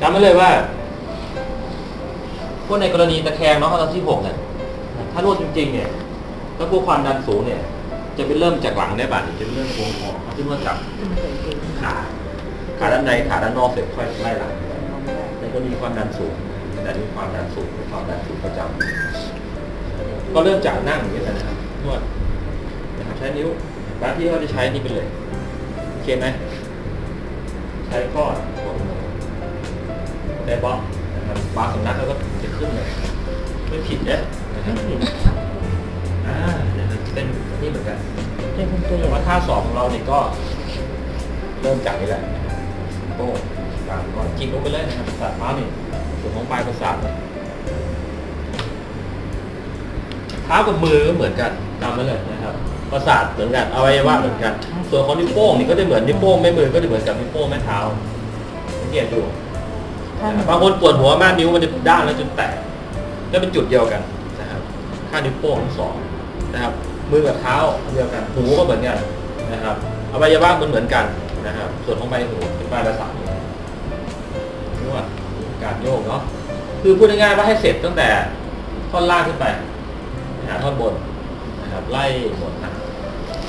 จำไว้เลยว่าพวกในกรณีตะแคงเนาะข้อที่หกเนี่ยถ้านวดจริงๆเนี่ยถ้าพวกความดันสูงเนี่ย จะเป็นเริ่มจากหลังได้บ้างจะเป็นเริ่มโค้งคอที่นวดจากขาขาด้านในขาด้านนอกเสร็จค่อยไล่หลังในกรณีความดันสูงแต่นี่ความดันสูงความดันสูงประจำก็เริ่มจากนั่งอย่างนี้แหละนะครับนวดนะครับใช้นิ้วบางที่เขาจะใช้นี่ไปเลยโอเคไหมใช้ข้อ ได้บล็อกนะครับบางสำนักเขาก็จะขึ้นเลยไม่ผิดเนี่ยนะครับอ่านะครับเป็นนี่เหมือนกันเป็นคนตัวใหแต่ญ่ว่าท่าสองของเราเนี่ยก็ เริ่มจากนี่แหละนะครับโต้กางก่อนจิกลงไปเลยนะครับประสาทเท้านี่ส่วนของปลายประสาทเนี่ยเท้ากับมือก็เหมือนกันจำไว้เลยนะครับประสาทเหมือนกันอวัยวะเหมือนกัน ส่วนของนิ้วโป้งนี่ก็จะเหมือนนิ้วโป้งแม่มือก็จะเหมือนกับนิ้วโป้งแม่เท้าสังเกตดู ถ้ามันบางคนปวดหัวมากนิ้วมันจะด้านแล้วจนแตกก็เป็นจุดเดียวกันนะครับข้างนิ้วโป้งทั้งสองนะครับมือกับเท้าเดียวกันหูก็เหมือนกันนะครับอวัยวะมันเหมือนกันนะครับ ส่วนของใบหูเป็นปลายประสาทนวดการโยกเนาะคือพูดง่ายๆว่าให้เสร็จตั้งแต่ท่อนล่างขึ้นไปหาท่อนบนนะครับไล่หมดนะ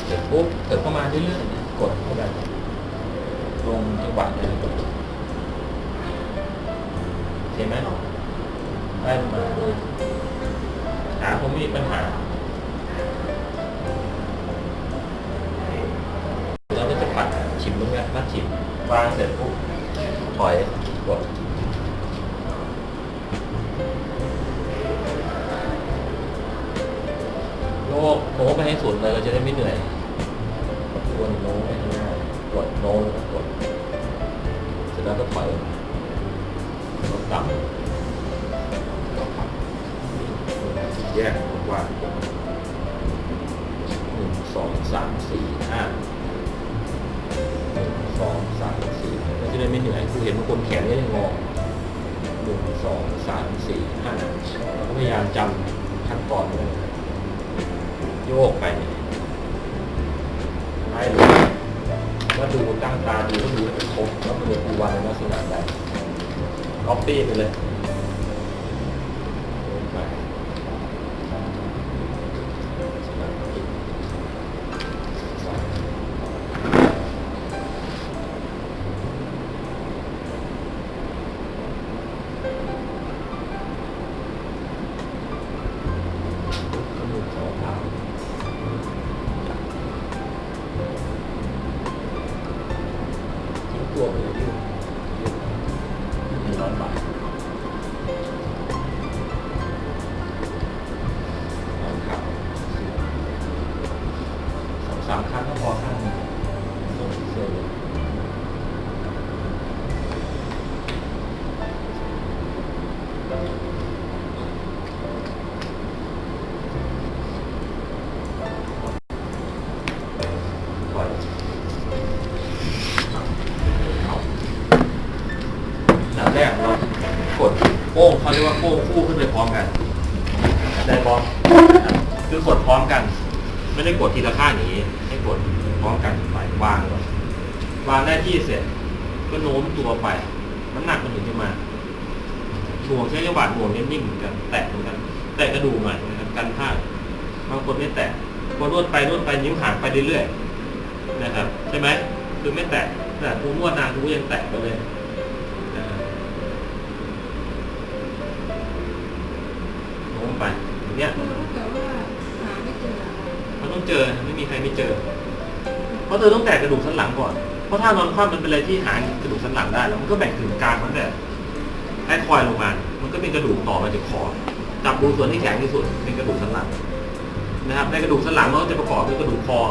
เสร็จปุ๊บเกิดเข้ามาเรื่อยๆกดเข้าไปลงจังหวะเนี่ย เห็นไหมไล่ลงมาขาผมมีปัญหาเราก็จะปัดฉิมตรงนี้มัดฉิมวางเสร็จปุ๊บถอยกดโยกโน้มไปให้สุดเลยเราจะได้ไม่เหนื่อย สามสี่ห้าหนึ่งสองสามสี่เราจะได้ไม่เหนื่อยคือเห็นบางคนแขนก็ยังงอหนึ่งสองสามสี่ห้าเราก็พยายามจำขั้นตอนเลยโยกไปไล่ลงว่าดูตั้งตาดูก็ดูให้เป็นครบแล้วมันเป็นปูวันในลักษณะใดก๊อปปี้ไปเลย โป้งเขาเรียกว่าโป้งคู่ขึ้นไปพร้อมกันได้บอลคือกดพร้อมกัน ไม่ได้กดทีละข้างอย่างนี้ ให้กดพร้อมกันไปวางก่อนวางได้ที่เสร็จ ก็โน้มตัวไป น้ำหนักมันถึงจะมาห่วงใช้จังหวะห่วงนิ่มๆเหมือนกันแตะเหมือนกันแตะกระดูกหน่อยนะครับกันพลาดบางคนไม่แตะพอนวดไปนวดไปนิ้วห่างไปเรื่อยๆนะครับ ใช่ไหมคือไม่แตะแต่ทูนวดนานทูยังแตะไปเลย เนี้ยแต่ว่าหาไม่เจออะมันต้องเจอไม่มีใครไม่เจอ เพราะเธอต้องแตะกระดูกสันหลังก่อน เพราะถ้านอนคว่ำมันเป็นอะไรที่หากระดูกสันหลังได้แล้วมันก็แบ่งถึงกลางมันแต่ไอ้คอยลงมา มันก็เป็นกระดูกต่อมาจากคอจับดูส่วนที่แข็งที่สุดเป็นกระดูกสันหลังนะครับ ในกระดูกสันหลังมันก็จะประกอบด้วยกระดูกคอ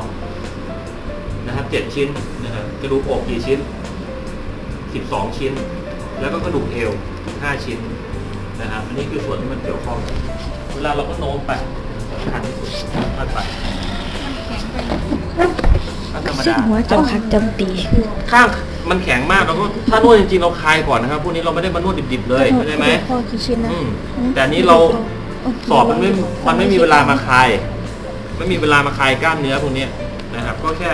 นะครับเจ็ดชิ้นนะครับกระดูกอกกี่ชิ้นสิบสองชิ้น แล้วก็กระดูกเอวห้าชิ้นนะครับอันนี้คือส่วนที่มันเกี่ยวข้อง วลาเราก็โน้มไปสำคัญที่สุดพัดไปมันแข็งไปก็ธรรมซึ่งดา หัวจอคักจำปีข้างมันแข็งมากเราก็ถ้านวดจริงๆเราคลายก่อนนะครับพวกนี้เราไม่ได้มานวดดิบๆเลยเข้าใจไหมพ่อกี่ชิ้นนะอืมแต่อันนี้เรา สอบมันไม่ มันไม่มีเวลามาคลาย ไม่มีเวลามาคลายกล้ามเนื้อพวกเนี้ยนะครับ ก็แค่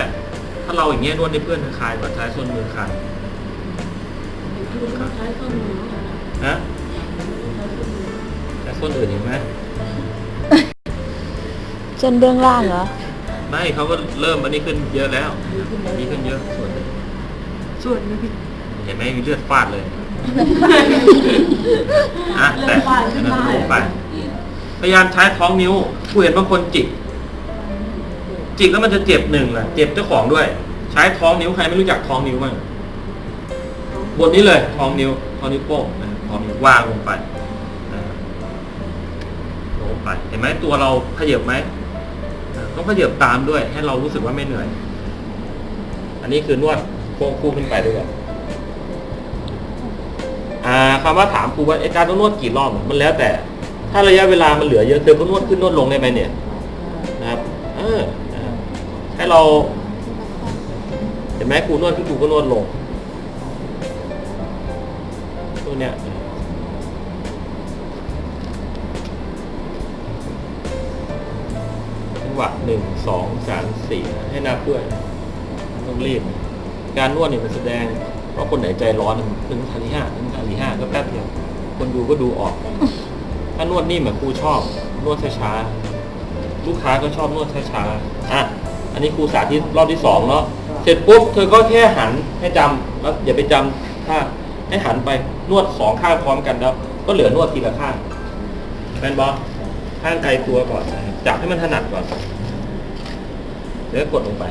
ถ้าเราอย่างเงี้ยนวดให้เพื่อนคลายก่อนใช้ส่วนมือคลายใช้ข้อมือฮะแต่ส่วนอื่นเห็นไหม จนเบื้องล่างเหรอ ไม่เขาก็เริ่มอันนี้ขึ้นเยอะแล้วนี่ขึ้นเยอะส่วนส่วนนี้เห็นไหมมีเลือดฟาดเลยอะแต่อันนั้นลงไปพยายามใช้ท้องนิ้วผู้เห็นบางคนจิก จิกแล้วมันจะเจ็บหนึ่งแหละเจ็บเจ้าของด้วย ใช้ท้องนิ้วใครไม่รู้จักท้องนิ้วบ้างบนนี้เลยท้องนิ้วท้องนิ้วโป้งนะท้องนิ้ววางลงไปนะลง ไป เห็นไหมตัวเราขยับไหมต้องขยับตามด้วย ให้เรารู้สึกว่าไม่เหนื่อย อันนี้คือนวดโค้งคู่ขึ้นไปด้วยกันอ่าคำว่าถามครูว่าไอ้การต้องนวดกี่รอบมันแล้วแต่ ถ้าระยะเวลามันเหลือเยอะเธอก็นวดขึ้นนวดลงได้ไหมเนี่ยนะครับเออให้เราเห็นไหมครูนวดขึ้นครูก็นวดลง สองสามสี่ให้นับด้วยต้องรีบ การนวดเนี่ยมันแสดงว่าคนไหนใจร้อนถึงทันที่ห้าถึงทันที่ห้าก็แป๊บเดียว คนดูก็ดูออก ถ้านวดนิ่มแบบครูชอบ นวดช้าๆลูกค้าก็ชอบนวดช้าๆอะอันนี้ครูสาธิตรอบที่สองเนาะเสร็จปุ๊บเธอก็แค่หันให้จำแล้วอย่าไปจำท่าให้หันไปนวดสองข้างพร้อมกันแล้ว ก็เหลือนวดทีละข้างแมนบอข้างไกลตัวก่อนจับให้มันถนัดก่อน แล้วกดลงไป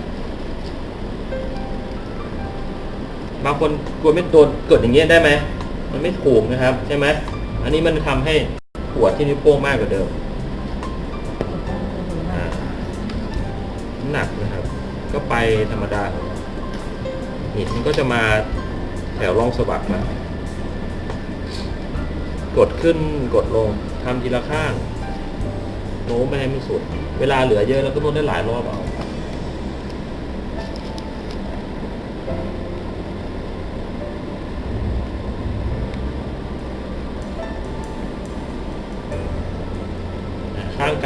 บางคนกลัวไม่โดนเกิดอย่างเงี้ยได้ไหม มันไม่ถูกนะครับ ใช่ไหม อันนี้มันทำให้ปวดที่นิ้วโป้งมากกว่าเดิมหนักนะครับ ก็ไปธรรมดานี่มันก็จะมาแถวร่องสะบักมากดขึ้นกดลงทำทีละข้างโน้มไปให้มันสุด เวลาเหลือเยอะแล้วก็นวดได้หลายรอบเอา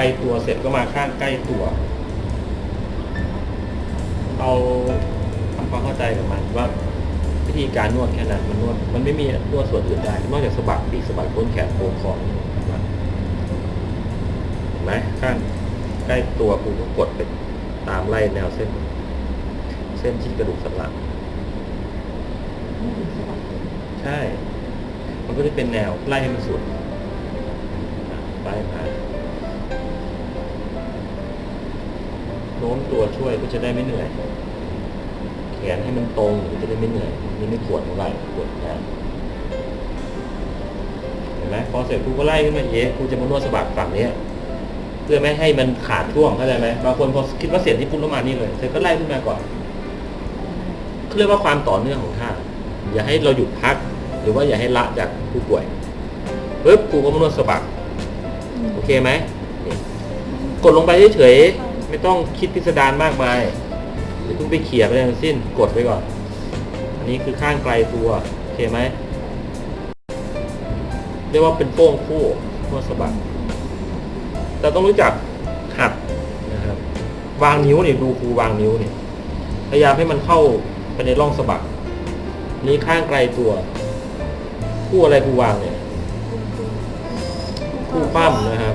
ลตัวเสร็จก็มาข้างใกล้ตัวเราทำความเข้าใจกับมันว่าวิธีการนวดแค่นั้นมันนวดมันไม่มีนวดส่วนอื่นได้ นอกจากสะบักปีกสะบักต้นแขนโค้งคอเห็นไหมข้างใกล้ตัวกูก็กดไปตามไล่แนวเส้น เส้นที่กระดูกสันหลังใช่ มันก็จะเป็นแนวไล่ให้มันสุดอะไล่มา โน้มตัวช่วยก็จะได้ไม่เหนื่อย แขนให้มันตรงจะได้ไม่เหนื่อยนี่ไม่ปวดเท่าไหร่ปวดแขนเห็นไหมพอเสร็จครูก็ไล่ขึ้นมาเยอะครูจะมานวดสะบักฝั่งเนี้ยเพื่อไม่ให้มันขาดช่วงเข้าใจไหมบางคนพอคิดว่าเสร็จที่พุ่งแล้วมานี่เลยเธอก็ไล่ขึ้นมาก่อนเขาเรียกว่าความต่อเนื่องของท่าอย่าให้เราหยุดพัก หรือว่าอย่าให้ละจากผู้ป่วยปึ๊บครูก็มานวดสะบักโอเคไหมกดลงไปเฉยๆ ไม่ต้องคิดพิสดารมากมายอย่าเพิ่งไปเขี่ยไปเลยทั้งสิ้นกดไปก่อน อันนี้คือข้างไกลตัวโอเคไหมเรียกว่าเป็นโป้งคู่นวสะบักแต่ต้องรู้จักหัดนะครับวางนิ้วเนี่ยดูครูวางนิ้วเนี่ยพยายามให้มันเข้าไปในร่องสะบักนี้ข้างไกลตัวคู่อะไรครูวางเนี่ยคู่คว่ำนะครับ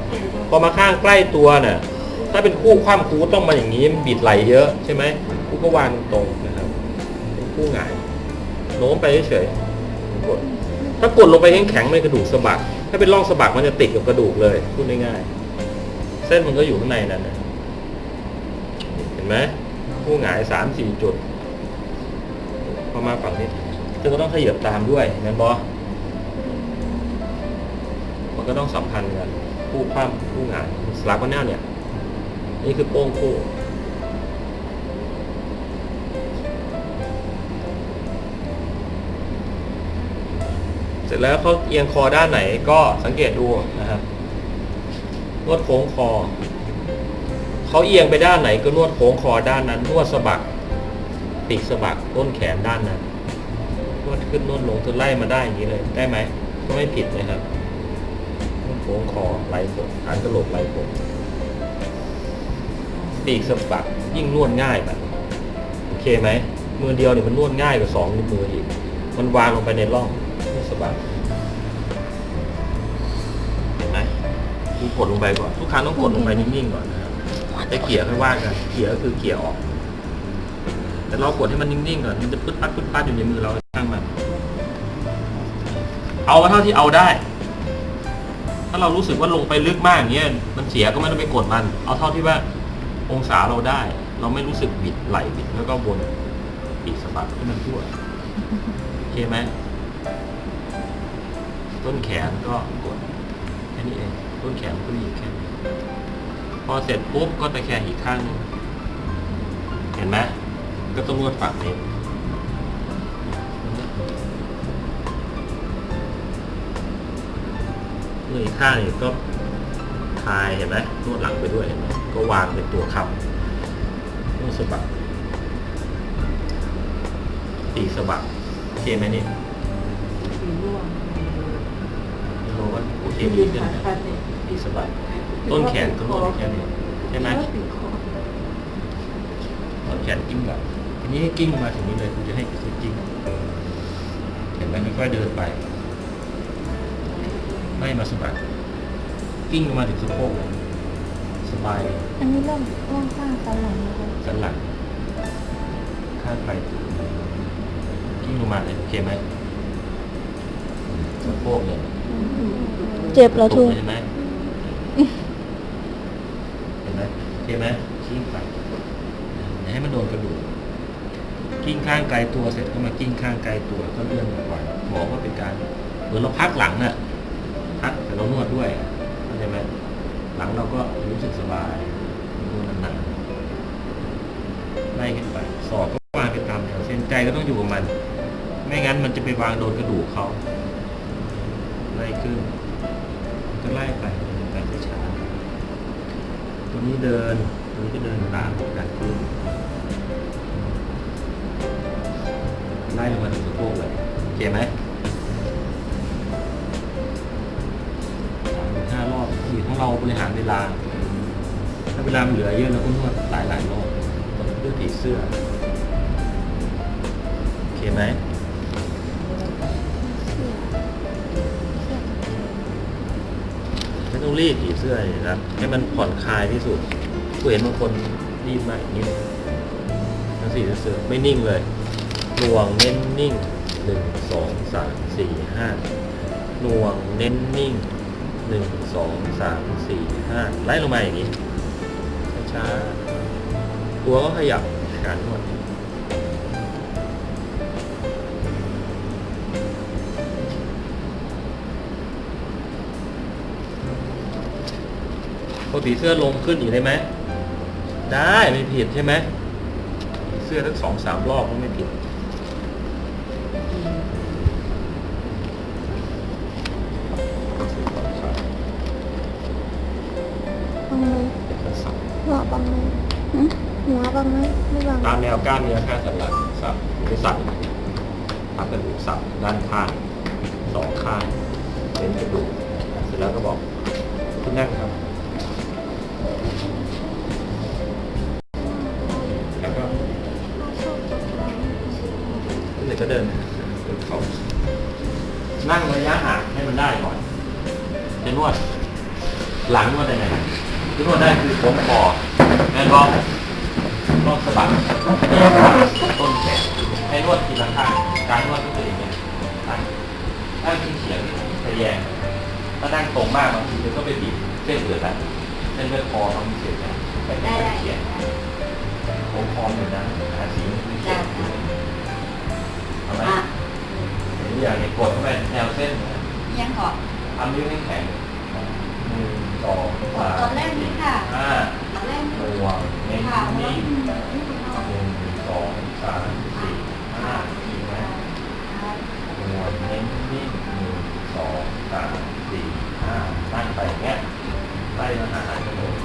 พอมาข้างใกล้ตัวเนี่ย ถ้าเป็นคู่คว่ำครูก็ต้องมาอย่างนี้บิดไหลเยอะใช่ไหมครูก็วางตรงๆนะครับเป็นคู่หงายโน้มไปเฉยๆกดถ้ากดลงไปแข็งๆมันกระดูกสะบักถ้าเป็นร่องสะบักมันจะติดกับกระดูกเลยพูดง่ายๆเส้นมันก็อยู่ข้างในนั่นนะเห็นไหมคู่หงายสามสี่จุดพอมาฝั่งนี้เธอก็ต้องขยับตามด้วยแมนบอมันก็ต้องสัมพันธ์กันคู่คว่ำคู่หงายสลับกันแน่เนี่ย นี่คือโป้งคู่เสร็จแล้วเขาเอียงคอด้านไหนก็สังเกตดูนะครับ นวดโค้งคอ เขาเอียงไปด้านไหนก็นวดโค้งคอด้านนั้น นวดสะบักปีกสะบักต้นแขนด้านนั้น นวดขึ้นนวดลงจนไล่มาได้อย่างนี้เลย ได้ไหม ก็ไม่ผิดนะครับโค้งคอไหล่ผมฐานกระโหลกไหล่ผม ปีกสะบักยิ่งนวดง่ายแบบโอเคไหมมือเดียวเนี่ยมันนวดง่ายกว่าสองมืออีกมันวางลงไปในร่องสบัดเห็นไหมคุณกดลงไปก่อนทุกครั้งต้องกดลงไปนิ่งๆก่อนนะครับจะเขี่ยค่อยว่ากันเขี่ยก็คือเขี่ยออก แต่เรากดให้มันนิ่งๆก่อนมันจะปึ๊ดปัดปึ๊ดปัดอยู่ในมือเราช่างมันเอาเท่าที่เอาได้ ถ้าเรารู้สึกว่าลงไปลึกมากอย่างเงี้ยมันเสียก็ไม่ต้องไปกดมัน เอาเท่าที่ว่า องศาเราได้ เราไม่รู้สึกบิดไหลบิดแล้วก็วนปีกสะบัดให้มันทั่วโอเคไหมต้นแขนก็กดแค่นี้เองต้นแขนก็หยิบแค่นี้พอเสร็จปุ๊บก็ตะแคงอีกข้างนึงเห็นไหมก็ต้องนวดฝั่งนี้มืออีกข้างนี่ก็ คลายเห็นไหมนวดหลังไปด้วยเห็นไหมก็วางเป็นตัวคำนวดสะบัดตีสะบัดโอเคไหมนี่สีม่วงโลว่าโอเคดีขึ้นนะตีสะบัดต้นแขนก็นวดแค่นี้ใช่ไหมสีคอต้นแขนกิ้งแบบทีนี้ให้กิ้งมาถึงนี้เลยคุณจะให้คือกิ้งเห็นไหมค่อยๆเดินไปไม่มาสะบัด กิ้งลงมาถึงสะโพกเลยสบายเลยอันนี้เริ่มว่างข้างสันหลังนะคะสันหลังข้างไปกิ้งลงมาเลยโอเคไหมสะโพกเลยเจ็บแล้วถูทูกเห็นไหมเห็นไหมโอเคไหมกิ้งไปอย่าให้มันโดนกระดูกกิ้งข้างไกลตัวเสร็จก็มากิ้งข้างไกลตัวก็เลื่อนออกไปหมอก็เป็นการเหมือนเราพักหลังน่ะพักแต่เรานวดด้วยเข้า ใจไหมหลังเราก็รู้สึกสบายนวดนานๆไล่ขึ้นไปศอกก็วางไปตามแนวเส้นใจก็ต้องอยู่กับมัน ไม่งั้นมันจะไปวางโดนกระดูกเขาไล่ขึ้น ก็ไล่ไปเดินไปช้าตัวนี้เดินตัวนี้ก็เดินตามดันขึ้นไล่ลงมาถึงสะโพกเลยโอเคไหมารอบที่ของเราบริหารเวลา ถ้าเวลามันเหลือเยอะเราก็นวดหลายหลายรอบเพื่อผีเสื้อ โอเคไหมไม่ต้องรีดผีเสื้อเลยนะครับให้มันผ่อนคลายที่สุดกูเห็นบางคนรีบมากอย่างนี้ทั้งสี่เสื้อไม่นิ่งเลยหน่วงเน้นนิ่งหนึ่งสองสามสี่ห้าหน่วงเน้นนิ่ง หนึ่งสองสามสี่ห้าไล่ลงมาอย่างนี้ ช้าๆ ตัวก็ขยับการนวดพอผีเสื้อลงขึ้นอีกได้ไหม ได้ ไม่ผิดใช่ไหม เสื้อทั้งสองสามรอบก็ไม่ผิด บังไหมหัวบังไหมไม่บังตามแนวกล้ามเนื้อข้างสันหลังสับหรือสับพับกระดูกสับด้านข้างสองข้างเป็นกระดูกเสร็จแล้วก็บอกคุณนั่งครับ แล้วก็เด็กก็เดินเดินเขานั่งระยะห่างให้มันได้ก่อนจะนวด หลังนวดได้ไงนวดได้คือโค้งคอ แม่นบอลรอบสะบัดต้นแขนให้นวดทีละข้างการนวดก็คืออย่างเงี้ยนั่งนั่งเฉียงทะแยงถ้านั่งตรงมากบางทีมันก็ไปบีบเส้นอื่นแล้วเส้นเลือดคอทำเสียนะไปนั่งเฉียงโค้งคอเหมือนกันหาสีมันเฉียงเอาไหมเห็นอย่างนี้กดเข้าไปแนวเส้นนะยังขอทำนิ้วให้แข็งหนึ่งสองสามตอนแรกนี่ค่ะ ห่วงเน้นค่ะนิ่งนี่หนึ่งสองสามสี่ห้าดีไหมหัวเน้นนิ่งหนึ่งสองสามสี่ห้านั่งไปอย่างเงี้ยไล่มาหาหนึ่ง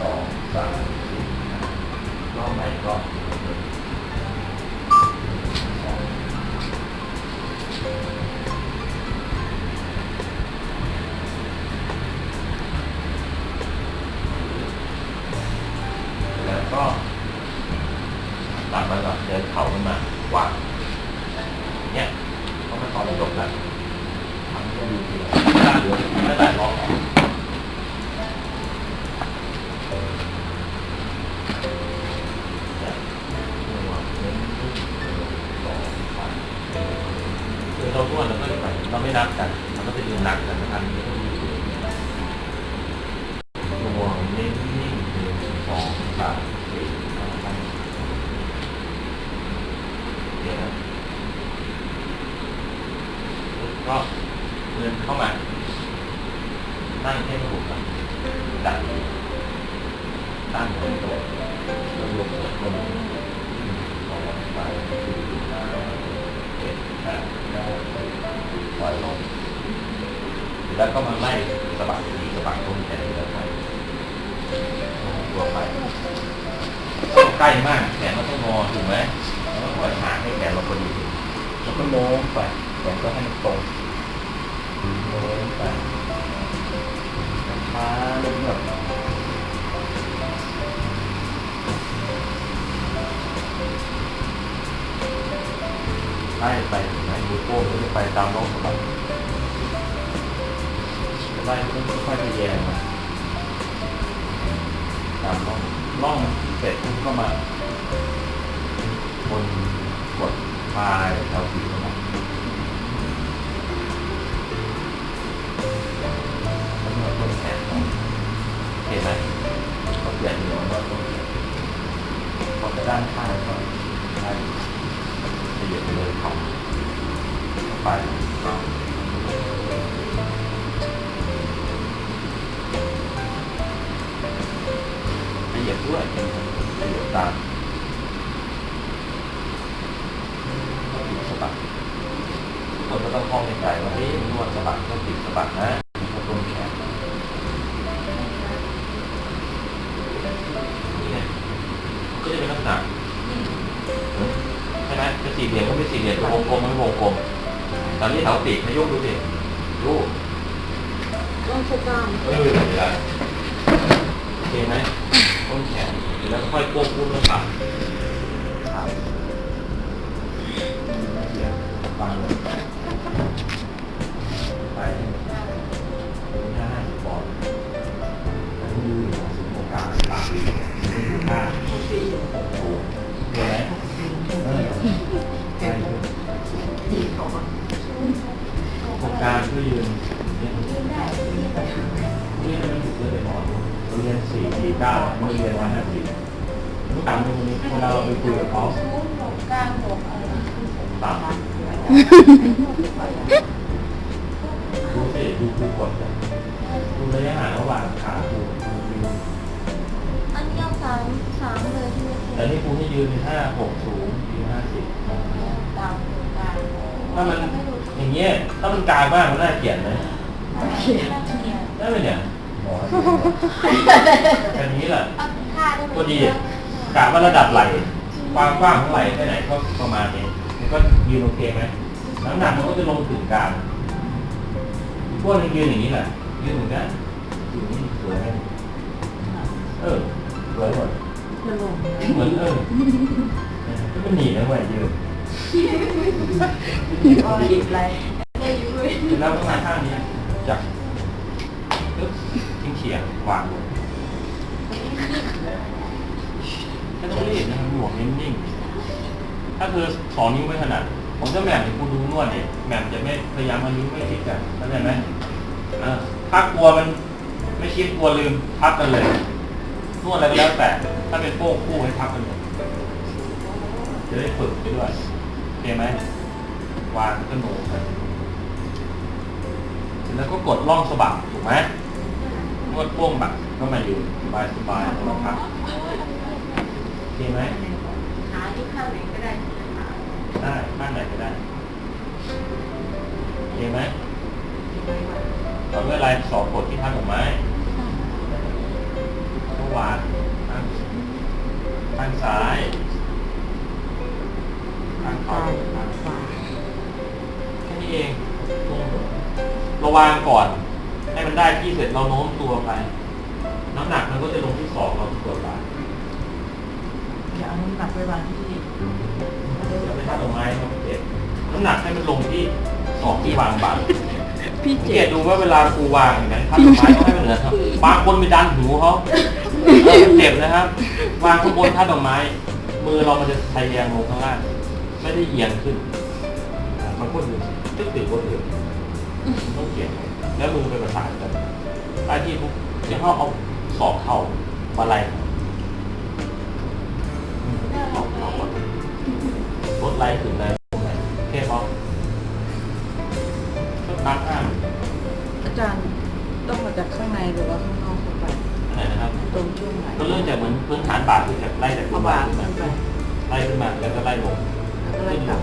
สองสามสี่ห้ารอบไหนก็ ก่อนเดินเข่าขึ้นมาวางเงี้ยเพราะมันตอนแรกจบแล้วทำให้ดูทีละเหลือไม่ได้ล็อกคือเราทุกวันเราก็จะไปเราไม่นับกันเราก็จะดูนักกันนะครับนี้ก็มีตัวเน้นนิ่งหนึ่งสองสามสี่ห้าหกเดี๋ยวนะ ก็เดินเข้ามานั่งให้ระบบกันดันตั้งเป็นตัวแล้วยกตัวหนึ่งสองสามสี่ห้าเจ็ดแปดเก้าสิบปล่อยลงแล้วก็มาไล่สะบัดทีสะบัดตรงแขนเดินไปตัวไปใกล้มากแขนมันต้องงอถูกไหมแล้วก็ถอยหางให้แขนเราพอดีแล้วก็โน้มไปแขนก็ให้มันตรง ไล่ไปถึงไหนมือโป้งก็จะไปตามร่องสะบัดไล่ก็ค่อยๆไปแยงมาตามร่องร่องเสร็จก็มาบนกดปลายแถวสีเข้ามาแล้วก็ต้นแขนขอเห็นไหมเขาเปลี่ยนเหนือว่าต้นแขนพอไปด้านข้างก็ได้ ขยับเลยเขาเข้าไปขยับด้วยขยับตามก็ติดสะบัดเราก็ต้องคล้องในใจว่าเอ๊ะนวดสะบัดต้องติดสะบัดนะ อนนี้แถวปีกนายกดูสิดูต้องสกามเออเดี๋ยวนะโอเคไหมต้นแขนเดี๋ยวแล้วก็ค่อยควบคุมแล้วปัดครับเสียงฟังเลยไป การเพื่อยืนเนี่ยนี่มันถูกเลยหมอเราเรียนสี่สี่เก้าเราเรียนวันห้าสิบทุกครั้งตรงนี้เวลาเราไปคุยกับเขากลางหกอะไรต่ำดูสิดูครูกดเนี่ยดูระยะห่างระหว่างขาครูยืนอันนี้เอาสามสามเลยที่แต่นี่ครูให้ยืนห้าหกสูงยืนห้าสิบตามกลางถ้ามัน อย่างเงี้ยถ้ามันกลางมากมันน่าเกลียดไหมเขียนเขียนได้ไหมเนี่ยหมอแค่นี้แหละค่าได้ไหมก็ดีกะว่าระดับไหลความกว้างของไหลแค่ไหนก็ประมาณนี้มันก็ยืนโอเคไหมน้ำหนักมันก็จะลงถึงกลางพวกนี้ยืนอย่างนี้แหละยืนเหมือนกันยืนอย่างนี้สวยไหมเออสวยหมดมันลงเหมือนเออก็เป็นหนีนะเว้ยยืน อ๋ออีกไรได้อยู่ด้วยแล้วต้องมาข้างนี้จับปึ๊บทิ้งเฉียงวางลงไม่ต้องรีบนะครับหลวมนิ่งๆถ้าเธอสองนิ้วไม่ถนัดผมจะแหม่มให้คุณดูนวดเนี่ยแหม่มจะไม่พยายามมานิ้วไม่ชิดกันเข้าใจไหมถ้ากลัวมันไม่ชิดกลัวลืมพับกันเลยนวดอะไรก็แล้วแต่ ถ้าเป็นโป้งคู่ให้พับกันเลยจะได้ฝึกไปด้วย เคไหมวางก็โน้มไปเสร็จแล้วก็กดล่องสะบักถูกไหมนวดโป้งบักก็มาอยู่สบายสบายๆแล้วพักโอเคไหมหาที่ข้างไหนก็ได้ได้ข้างไหนก็ได้โอเคไหมต่อด้วยลายสองกดที่ทักออกไม้ก็วางข้างข้างซ้าย ข้างขวาข้างขวาแค่นี้เองลงเราวางก่อน ให้มันได้ที่เสร็จเราโน้มตัวไป น้ำหนักมันก็จะลงที่สองเราตัวไปอย่าเอาน้ำหนักไปวางที่เดี๋ยวไปทำดอกไม้ครับเด็กน้ำหนักให้มันลงที่สออกที่วางบาตรพี่สังเจเกดตดูว่าเวลาครูวางเห็นไหมถ้าดอกไม้ต้องให้มันเหนือครับบางคนไปดันหูเขาเออเจ็บนะครับ วางข้างบนถ้าดอกไม้ มือเรามันจะทะแยงลงข้างล่าง ไม่ได้เอียงขึ้นบางคนอยู่ตึ๊กตึ๊กคนอื่นต้องเขียนแล้วมือไปประสานกันไอ้ที่พวกที่เขาเอาสอบเข่ามาไล่สอบเข่ามาลดไล่ถึงไล่ลงไล่แค่พอก็ตั้งห้ามอาจารย์ต้องมาจากข้างในหรือว่าข้างนอกเข้าไปอะไรนะครับ ตรงช่วงไหนก็เริ่มจากเหมือนพื้นฐานบาทคือจากไล่จากเอาขึ้นบามาทขึ้นมาขึ้นไปไล่ขึ้นมาแล้วก็ไล่ลง อะไรกลับ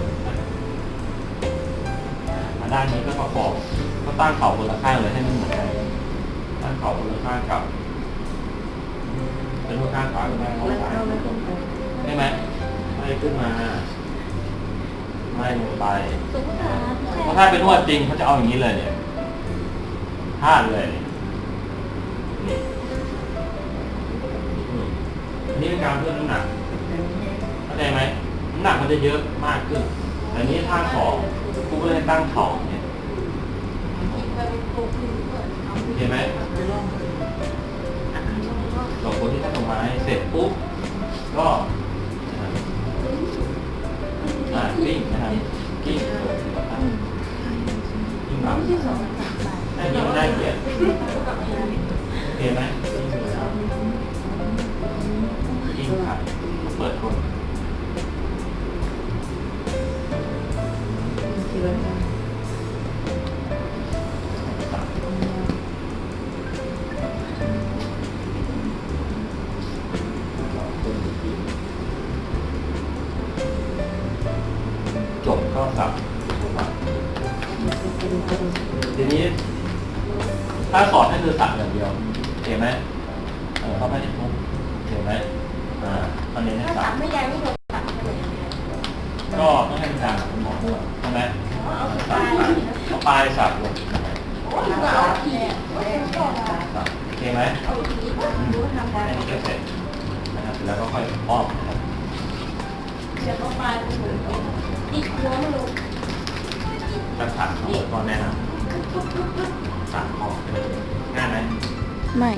มาด้านนี้ก็ประกอบก็ตั้งเข่าคนละข้างเลยให้มันเหมือนกันตั้งเข่าคนละข้างกับเป็นว่าข้างขวากับข้างแล้วซ้ายเข้าแล้วขึ้นไปใช่ไหมไล่ขึ้นมาไล่ลงไปสมมติว่าเพราะถ้าเป็นนวดจริงเขาจะเอาอย่างนี้เลยเนี่ยพลาดเลยเนี่ยนี่อืมอันนี้เป็นการเพิ่มน้ำหนักเข้าใจไหมน้ำ หนักมันจะเยอะมากขึ้นแต่นี้ท่าสองครูก็เลยตั้งเข่าเนี่ยเห็นไหมหลบคนที่ท่าดอกไม้เสร็จปุ๊บก็อ่ากิ้งนะครับกิ้งเปิดกิ้งหลังให้ยิ้มได้เกียรติเห็นไหมาสอนให้คือสักอย่างเดียวเห็นไหมเออเขาไม่ได้ทุบเห็นไหมอ่าตอนนี้ให้ถ้าสัตักดไม่ใหญ่ไม่โดนตัดเลยก็ต้องให้เป็นการของหมอด้วยใช่ไหมสักเอาปลายสักลงโอ้ยก็เอาทีโอ้ยก็เอาสักโอเคไหมเอาทีรู้ทำได้อันนี้ก็เสร็จนะครับแล้วก็ค่อยอ้อมนะครับเดี๋ยวต้องไปติดหัวมันลงรักษาเขาก็แนะนำสักออ สามออกงานไหมไม่